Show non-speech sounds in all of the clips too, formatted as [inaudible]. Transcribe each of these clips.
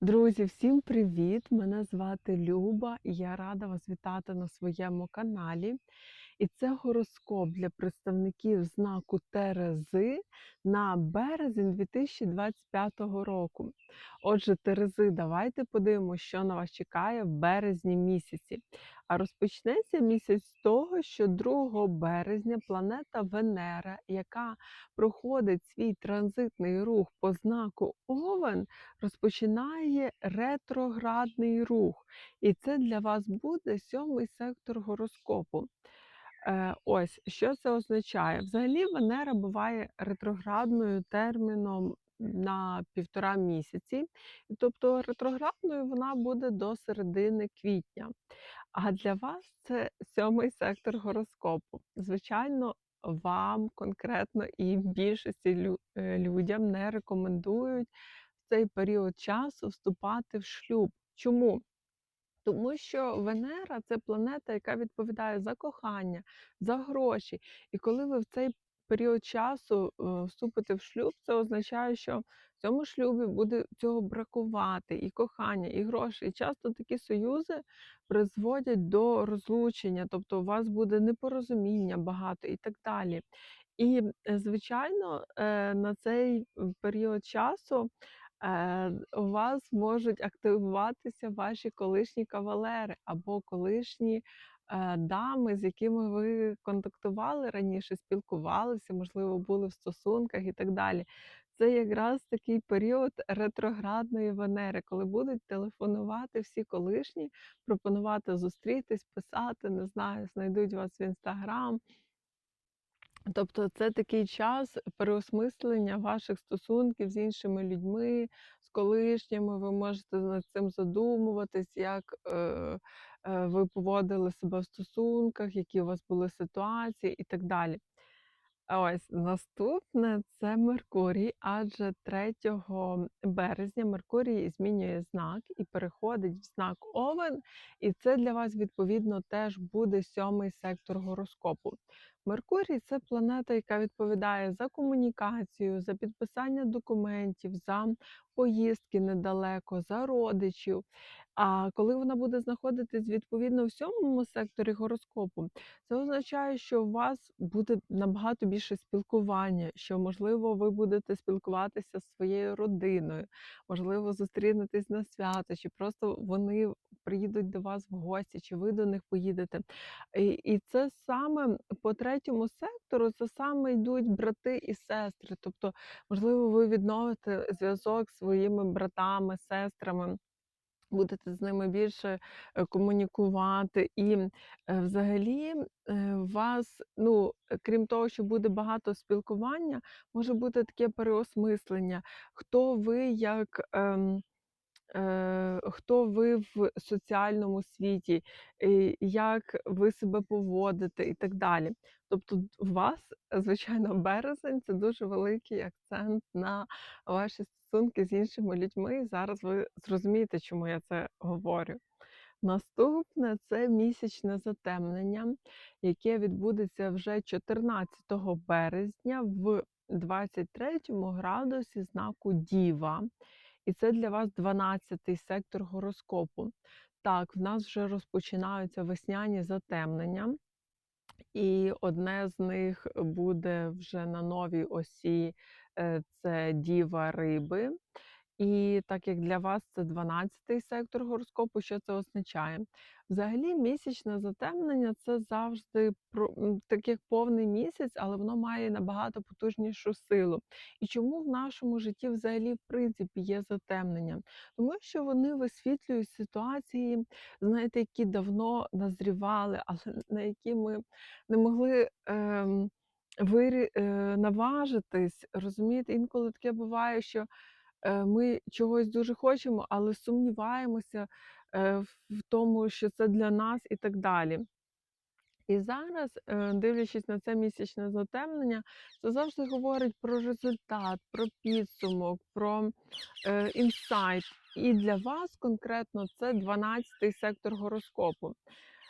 Друзі, всім привіт! Мене звати Люба, і я рада вас вітати на своєму каналі. І це гороскоп для представників знаку Терези на березень 2025 року. Отже, Терези, давайте подивимося, що на вас чекає в березні місяці. А розпочнеться місяць з того, що 2 березня планета Венера, яка проходить свій транзитний рух по знаку Овен, розпочинає ретроградний рух. І це для вас буде сьомий сектор гороскопу. Е, ось що це означає? Взагалі, Венера буває ретроградною терміном на півтора місяці, тобто ретроградною вона буде до середини квітня. А для вас це сьомий сектор гороскопу. Звичайно, вам конкретно і більшості е, людям не рекомендують в цей період часу вступати в шлюб. Чому? Тому що Венера це планета, яка відповідає за кохання, за гроші. І коли ви в цей період часу е, вступите в шлюб, це означає, що в цьому шлюбі буде цього бракувати і кохання, і гроші. І часто такі союзи призводять до розлучення, тобто у вас буде непорозуміння багато і так далі. І, е, звичайно, е, на цей період часу у вас можуть активуватися ваші колишні кавалери або колишні е, дами, з якими ви контактували раніше, спілкувалися, можливо, були в стосунках і так далі. Це якраз такий період ретроградної Венери, коли будуть телефонувати всі колишні, пропонувати зустрітись, писати, не знаю, знайдуть вас в інстаграм. Тобто це такий час переосмислення ваших стосунків з іншими людьми, з колишніми. Ви можете над цим задумуватись, як е, е, ви поводили себе в стосунках, які у вас були ситуації і так далі. Ось наступне це Меркурій, адже 3 березня Меркурій змінює знак і переходить в знак Овен, і це для вас відповідно теж буде сьомий сектор гороскопу. Меркурій це планета, яка відповідає за комунікацію, за підписання документів, за поїздки недалеко, за родичів. А коли вона буде знаходитись відповідно в сьомому секторі гороскопу, це означає, що у вас буде набагато більше спілкування, що, можливо, ви будете спілкуватися з своєю родиною, можливо, зустрінетесь на свято, чи просто вони приїдуть до вас в гості, чи ви до них поїдете. І, це саме по третьому сектору, це саме йдуть брати і сестри. Тобто, можливо, ви відновите зв'язок з своїми братами, сестрами. Будете з ними більше е, комунікувати, і е, взагалі е, вас, ну крім того, що буде багато спілкування, може бути таке переосмислення, хто ви як. ем, хто ви в соціальному світі, як ви себе поводите і так далі. Тобто у вас, звичайно, [laughs] березень це дуже великий акцент на ваші стосунки з іншими людьми. І зараз ви зрозумієте, чому я це говорю. Наступне це місячне затемнення, яке відбудеться вже 14 березня в 23 градусі знаку Діва. І це для вас 12-й сектор гороскопу. Так, в нас вже розпочинаються весняні затемнення, і одне з них буде вже на новій осі е, це Діва Риби. І так як для вас це 12-й сектор гороскопу, що це означає? Взагалі, місячне затемнення це завжди так як повний місяць, але воно має набагато потужнішу силу. І чому в нашому житті взагалі в принципі є затемнення? Тому що вони висвітлюють ситуації, знаєте, які давно назрівали, але на які ми не могли. Ем, е, наважитись, розумієте, інколи таке буває, що ми чогось дуже хочемо, але сумніваємося е, в тому, що це для нас і так далі. І зараз, е, дивлячись на це місячне затемнення, це завжди говорить про результат, про підсумок, про е, інсайт. І для вас конкретно це 12-й сектор гороскопу.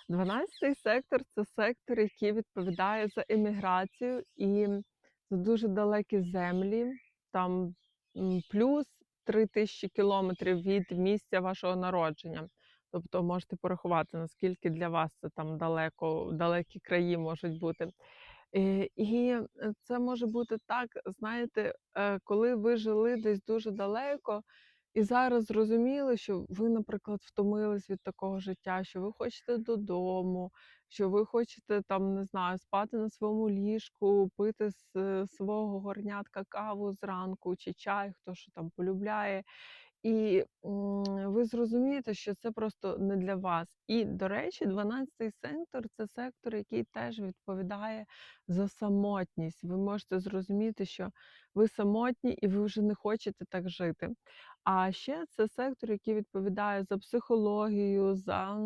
12-й сектор це сектор, який відповідає за еміграцію і за дуже далекі землі. Там плюс 3000 кілометрів від місця вашого народження. Тобто можете порахувати, наскільки для вас це там далеко, далекі краї можуть бути. Е, і е, це може бути так, знаєте, е, коли ви жили десь дуже далеко, і зараз зрозуміли, що ви, наприклад, втомились від такого життя, що ви хочете додому, що ви хочете там, не знаю, спати на своєму ліжку, пити з е, свого горнятка каву зранку чи чай, хто що там полюбляє. І ви зрозумієте, що це просто не для вас. І, до речі, 12-й сектор це сектор, який теж відповідає за самотність. Ви можете зрозуміти, що ви самотні і ви вже не хочете так жити. А ще це сектор, який відповідає за психологію, за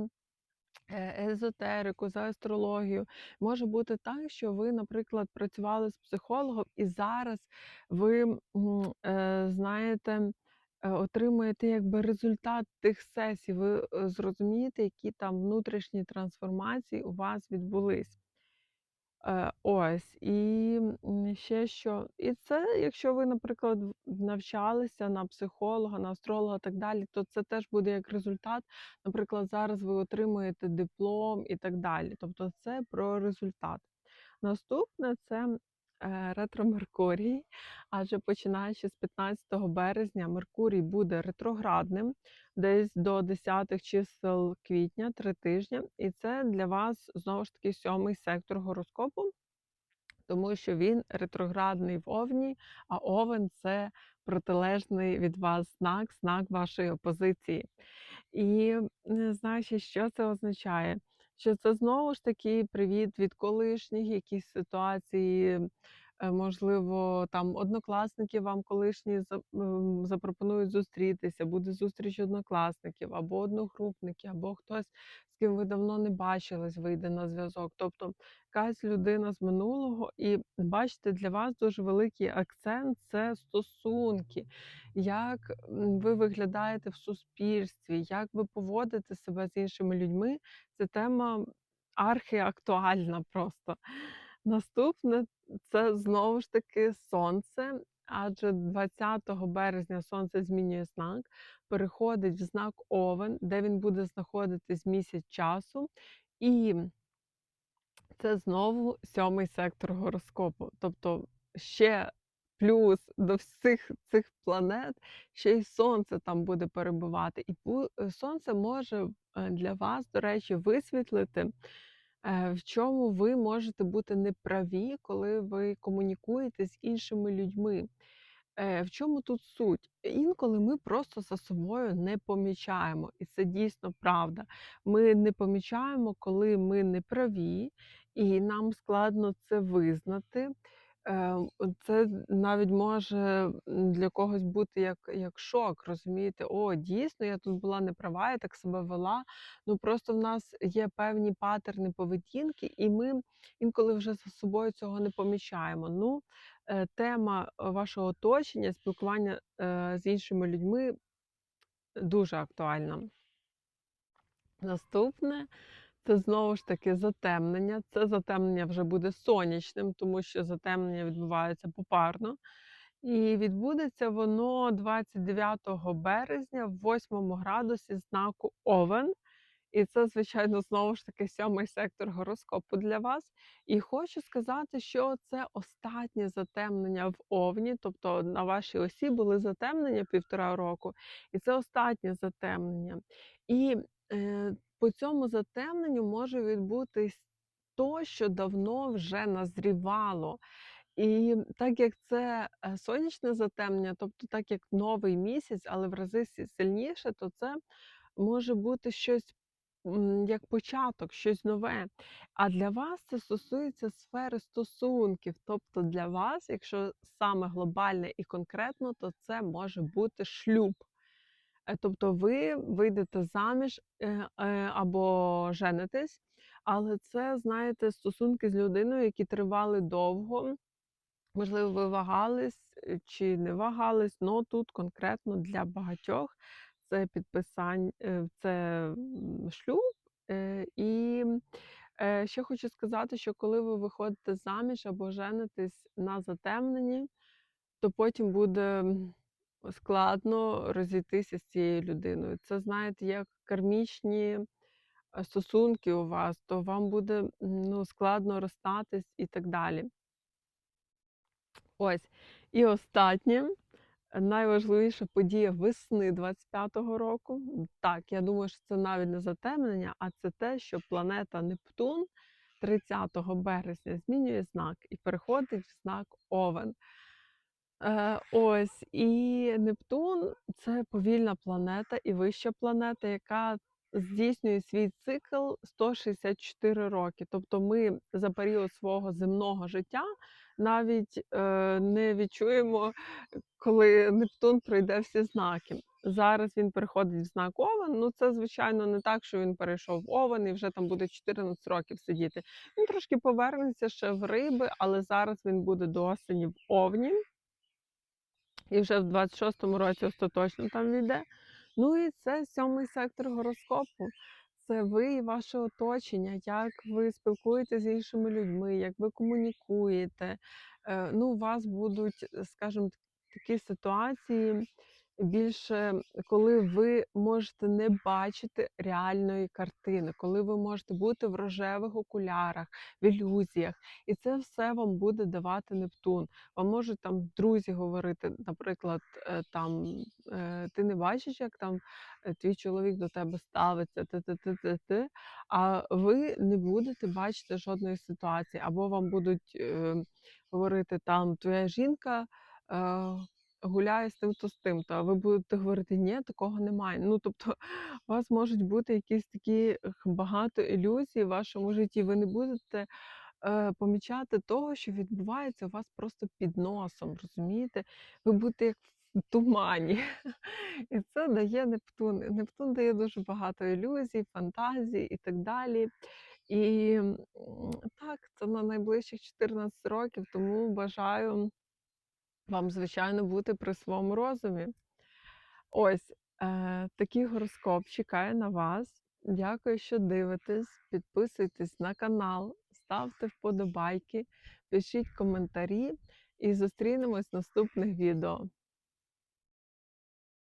е, езотерику, за астрологію. Може бути так, що ви, наприклад, працювали з психологом, і зараз ви е, знаєте. Е, Отримуєте якби результат тих сесій, ви е, зрозумієте, які там внутрішні трансформації у вас відбулись. Е, ось, і ще що. І це, якщо ви, наприклад, навчалися на психолога, на астролога і так далі, то це теж буде як результат. Наприклад, зараз ви отримуєте диплом і так далі. Тобто це про результат. Наступне це ретро Меркурій, адже починаючи з 15 березня Меркурій буде ретроградним десь до 10 чисел квітня, три тижні. І це для вас знову ж таки сьомий сектор гороскопу, тому що він ретроградний в Овні, а Овен це протилежний від вас знак, знак вашої опозиції. І не що це означає, що це знову ж таки привіт від колишніх, якісь ситуації. Е, Можливо, там однокласники вам колишні за- запропонують зустрітися, буде зустріч однокласників або одногрупників, або хтось, з ким ви давно не бачились, вийде на зв'язок. Тобто якась людина з минулого, і бачите, для вас дуже великий акцент це стосунки як ви виглядаєте в суспільстві, як ви поводите себе з іншими людьми. Це тема архіактуальна просто. Наступне це знову ж таки сонце, адже 20 березня сонце змінює знак, переходить в знак Овен, де він буде знаходитись місяць часу. І це знову сьомий сектор гороскопу. Тобто ще плюс до всіх цих планет ще й сонце там буде перебувати. І сонце може е, для вас, до речі, висвітлити, в чому ви можете бути неправі, коли ви комунікуєте з іншими людьми. Е, в чому тут суть? Інколи ми просто за собою не помічаємо, і це дійсно правда. Ми не помічаємо, коли ми не праві, і нам складно це визнати. Е, Це навіть може для когось бути як, як шок, розумієте? О, дійсно, я тут була неправа, я так себе вела. Ну просто в нас є певні патерни поведінки, і ми інколи вже за собою цього не помічаємо. Ну, е, тема вашого оточення, спілкування е, з іншими людьми дуже актуальна. Наступне це знову ж таки затемнення. Це затемнення вже буде сонячним, тому що затемнення відбувається попарно. І відбудеться воно 29 березня в 8 градусі знаку Овен. І це, звичайно, знову ж таки сьомий сектор гороскопу для вас. І хочу сказати, що це останнє затемнення в Овні, тобто на вашій осі були затемнення півтора року, і це останнє затемнення. І е, по цьому затемненню може відбутись то, що давно вже назрівало. І так як це е, сонячне затемнення, тобто так як новий місяць, але в рази сильніше, то це може бути щось як початок, щось нове. А для вас це стосується сфери стосунків. Тобто для вас, якщо саме глобальне і конкретно, то це може бути шлюб. Е, Тобто ви вийдете заміж е, е, або женитесь, але це, знаєте, стосунки з людиною, які тривали довго. Можливо, ви вагались чи не вагались, але тут конкретно для багатьох це підписання, це шлюб. І ще хочу сказати, що коли ви виходите заміж або женитесь на затемненні, то потім буде складно розійтися з цією людиною. Це, знаєте, як кармічні е, стосунки у вас, то вам буде ну, складно розстатись і так далі. Ось. І останнє, найважливіша подія весни 25-го року. Так, я думаю, що це навіть не затемнення, а це те, що планета Нептун 30 березня змінює знак і переходить в знак Овен. Е, ось і Нептун це повільна планета і вища планета, яка здійснює свій цикл 164 роки. Тобто ми за період свого земного життя навіть е, не відчуємо, коли Нептун пройде всі знаки. Зараз він переходить в знак Овен. Ну це звичайно не так, що він перейшов в Овен і вже там буде 14 років сидіти. Він трошки повернеться ще в риби, але зараз він буде до осені в Овні і вже в 26-му році остаточно там війде. Ну і це сьомий сектор гороскопу. Це ви і ваше оточення, як ви спілкуєтеся з іншими людьми, як ви комунікуєте. Е, Ну, у вас будуть, скажімо, такі ситуації більше, коли ви можете не бачити реальної картини, коли ви можете бути в рожевих окулярах, в ілюзіях. І це все вам буде давати Нептун. Вам можуть там друзі говорити, наприклад, е, там е, ти не бачиш, як там е, твій чоловік до тебе ставиться, ти, ти, ти, ти, ти, а ви не будете бачити жодної ситуації, або вам будуть говорити там твоя жінка. Гуляє з тим-то з тим-то, а ви будете говорити, ні, такого немає. Ну тобто, [laughs] у вас можуть бути якісь такі багато ілюзій в вашому житті. Ви не будете е, помічати того, що відбувається у вас просто під носом, розумієте? Ви будете як в тумані. [laughs] І це дає Нептун. Нептун дає дуже багато ілюзій, фантазій і так далі. І так, це на найближчих 14 років, тому бажаю вам, звичайно, бути при своєму розумі. Ось е, такий гороскоп чекає на вас. Дякую, що дивитесь. Підписуйтесь на канал, ставте вподобайки, пишіть коментарі і зустрінемось в наступних відео.